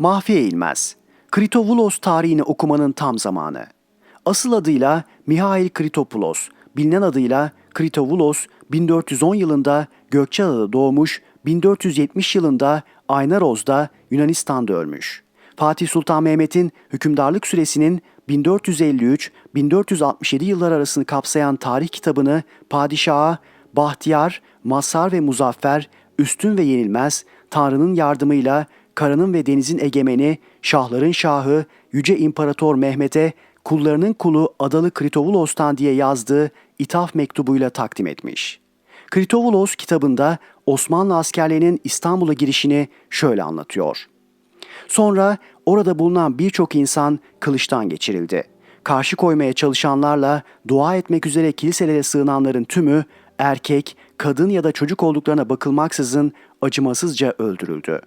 Mahfi Eğilmez Kritovulos tarihini okumanın tam zamanı. Asıl adıyla Mihail Kritopoulos, bilinen adıyla Kritovulos 1410 yılında Gökçeada'da doğmuş, 1470 yılında Aynaroz'da Yunanistan'da ölmüş. Fatih Sultan Mehmet'in hükümdarlık süresinin 1453-1467 yıllar arasını kapsayan tarih kitabını padişaha Bahtiyar, Mazhar ve Muzaffer, üstün ve yenilmez, Tanrı'nın yardımıyla karanın ve denizin egemeni, şahların şahı, yüce imparator Mehmet'e kullarının kulu Adalı Kritovulos'tan diye yazdığı ithaf mektubuyla takdim etmiş. Kritovulos kitabında Osmanlı askerlerinin İstanbul'a girişini şöyle anlatıyor. Sonra orada bulunan birçok insan kılıçtan geçirildi. Karşı koymaya çalışanlarla dua etmek üzere kiliselere sığınanların tümü erkek, kadın ya da çocuk olduklarına bakılmaksızın acımasızca öldürüldü.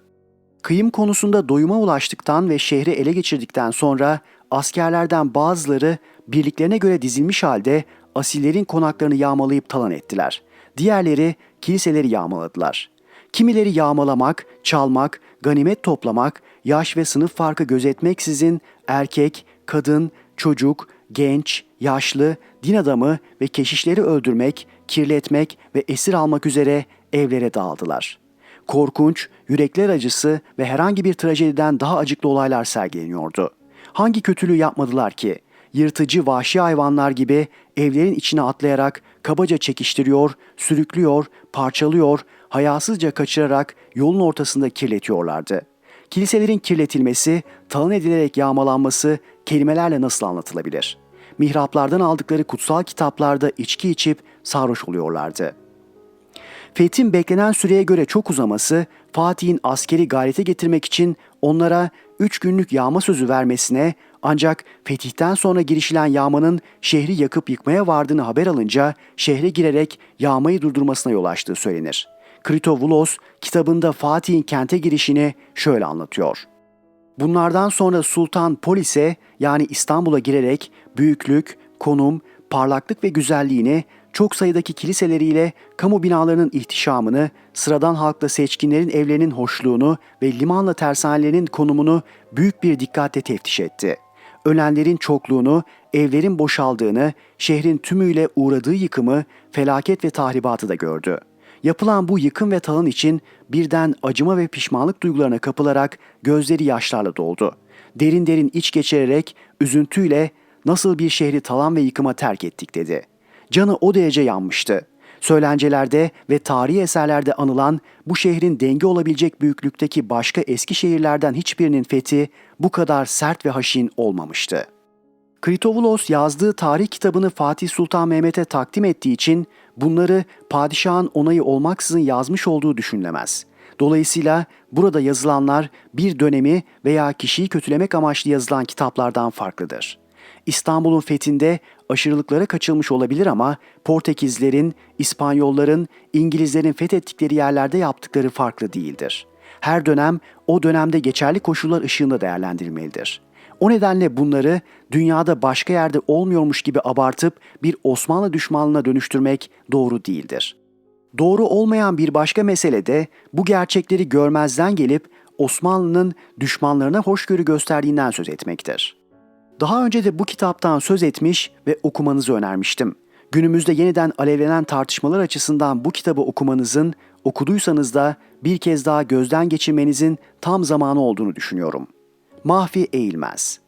Kıyım konusunda doyuma ulaştıktan ve şehri ele geçirdikten sonra askerlerden bazıları birliklerine göre dizilmiş halde asillerin konaklarını yağmalayıp talan ettiler. Diğerleri kiliseleri yağmaladılar. Kimileri yağmalamak, çalmak, ganimet toplamak, yaş ve sınıf farkı gözetmeksizin erkek, kadın, çocuk, genç, yaşlı, din adamı ve keşişleri öldürmek, kirletmek ve esir almak üzere evlere dağıldılar. Korkunç, yürekler acısı ve herhangi bir trajediden daha acıklı olaylar sergileniyordu. Hangi kötülüğü yapmadılar ki? Yırtıcı vahşi hayvanlar gibi evlerin içine atlayarak kabaca çekiştiriyor, sürüklüyor, parçalıyor, hayasızca kaçırarak yolun ortasında kirletiyorlardı. Kiliselerin kirletilmesi, talan edilerek yağmalanması kelimelerle nasıl anlatılabilir? Mihraplardan aldıkları kutsal kitaplarda içki içip sarhoş oluyorlardı.'' Fethin beklenen süreye göre çok uzaması Fatih'in askeri gayrete getirmek için onlara 3 günlük yağma sözü vermesine ancak fetihten sonra girişilen yağmanın şehri yakıp yıkmaya vardığını haber alınca şehre girerek yağmayı durdurmasına yol açtığı söylenir. Kritovulos kitabında Fatih'in kente girişini şöyle anlatıyor. Bunlardan sonra Sultan Polis'e yani İstanbul'a girerek büyüklük, konum, parlaklık ve güzelliğini çok sayıdaki kiliseleriyle kamu binalarının ihtişamını, sıradan halkla seçkinlerin evlerinin hoşluğunu ve limanla tersanelerinin konumunu büyük bir dikkatle teftiş etti. Ölenlerin çokluğunu, evlerin boşaldığını, şehrin tümüyle uğradığı yıkımı, felaket ve tahribatı da gördü. Yapılan bu yıkım ve talın için birden acıma ve pişmanlık duygularına kapılarak gözleri yaşlarla doldu. Derin derin iç geçirerek üzüntüyle nasıl bir şehri talan ve yıkıma terk ettik dedi.'' Canı o derece yanmıştı. Söylencelerde ve tarihi eserlerde anılan bu şehrin denge olabilecek büyüklükteki başka eski şehirlerden hiçbirinin fethi bu kadar sert ve haşin olmamıştı. Kritovulos yazdığı tarih kitabını Fatih Sultan Mehmet'e takdim ettiği için bunları padişahın onayı olmaksızın yazmış olduğu düşünülemez. Dolayısıyla burada yazılanlar bir dönemi veya kişiyi kötülemek amaçlı yazılan kitaplardan farklıdır. İstanbul'un fethinde aşırılıklara kaçılmış olabilir ama Portekizlerin, İspanyolların, İngilizlerin fethettikleri yerlerde yaptıkları farklı değildir. Her dönem o dönemde geçerli koşullar ışığında değerlendirilmelidir. O nedenle bunları dünyada başka yerde olmuyormuş gibi abartıp bir Osmanlı düşmanlığına dönüştürmek doğru değildir. Doğru olmayan bir başka mesele de bu gerçekleri görmezden gelip Osmanlı'nın düşmanlarına hoşgörü gösterdiğinden söz etmektir. Daha önce de bu kitaptan söz etmiş ve okumanızı önermiştim. Günümüzde yeniden alevlenen tartışmalar açısından bu kitabı okumanızın, okuduysanız da bir kez daha gözden geçirmenizin tam zamanı olduğunu düşünüyorum. Mahfi Eğilmez